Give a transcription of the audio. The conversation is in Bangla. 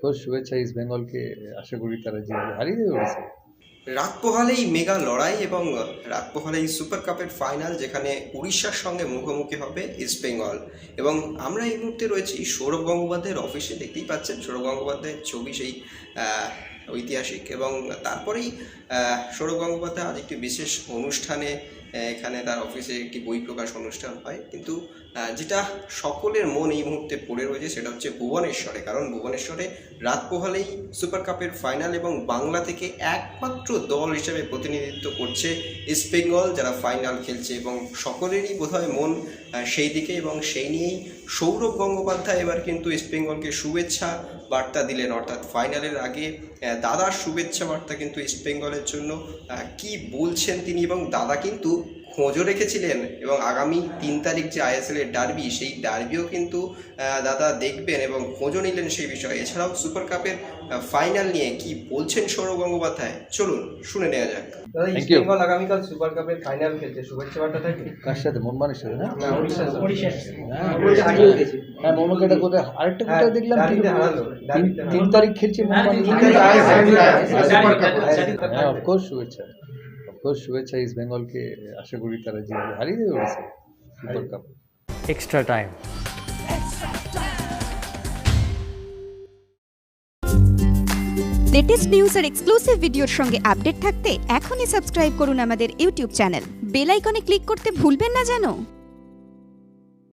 তো শুভেচ্ছা ইস্ট বেঙ্গলকে আশা করি তারা যেভাবে হারিয়ে দেবে ওড়িশা রাত মেগা লড়াই এবং রাত সুপার কাপের ফাইনাল যেখানে উড়িষ্যার সঙ্গে মুখোমুখি হবে ইস্ট বেঙ্গল এবং আমরা এই মুহূর্তে রয়েছি সৌরভ গঙ্গোপাধ্যায়ের অফিসে দেখতেই পাচ্ছেন। সৌরভ গঙ্গোপাধ্যায়ের ছবি সেই ঐতিহাসিক এবং তারপরেই সৌরভ গঙ্গোপাধ্যায় আজ একটি বিশেষ অনুষ্ঠানে এখানে তার অফিসে একটি বই প্রকাশ অনুষ্ঠান হয়। কিন্তু যেটা সকলের মন এই মুহূর্তে পড়ে রয়েছে সেটা হচ্ছে ভুবনেশ্বরে। কারণ ভুবনেশ্বরে রাত পোহালেই সুপার কাপের ফাইনাল এবং বাংলা থেকে একমাত্র দল হিসেবে প্রতিনিধিত্ব করছে ইস্ট বেঙ্গল, যারা ফাইনাল খেলছে এবং সকলেরই বোধহয় মন সেই দিকে এবং সেই নিয়েই সৌরভ গঙ্গোপাধ্যায় এবার কিন্তু ইস্ট বেঙ্গলকে শুভেচ্ছা বার্তা দিলেন। অর্থাৎ ফাইনালের আগে দাদার শুভেচ্ছা বার্তা কিন্তু ইস্ট বেঙ্গলের জন্য কি বলছেন তিনি এবং দাদা কিন্তু খোঁজও রেখেছিলেন এবং আগামী তিন তারিখ যে আইএসএল এর ডার্বি সেই ডার্বিও কিন্তু আহ, দাদা দেখবেন এবং খোঁজও নিলেন সেই বিষয়ে এছাড়াও সুপার কাপের ফাইনাল নিয়ে কি বলছেন সৌরভ গঙ্গোপাধ্যায় চলুন শুনে নেওয়া যাক দাদা ইস্ট বেঙ্গল আগামীকাল সুপার কাপের ফাইনাল খেলছে শুভেচ্ছা বার্তা থাকবে কার সাথে মনমানের না। হ্যাঁ। হ্যাঁ মমকে এটা কোথায় আরেকটা হ্যাঁ, কোথায় দেখলাম তিন-। তারিখ খেলছে হ্যাঁ। হ্যাঁ অফকোর্স শুভেচ্ছা অফকোর্স শুভেচ্ছা ইস্ট বেঙ্গলকে আশা করি তারা যে হারিয়ে দেবে super cup extra time latest news আর এক্সক্লুসিভ ভিডিওর সঙ্গে আপডেট থাকতে এখনই সাবস্ক্রাইব করুন আমাদের ইউটিউব চ্যানেল বেল আইকনে ক্লিক করতে ভুলবেন না যেন।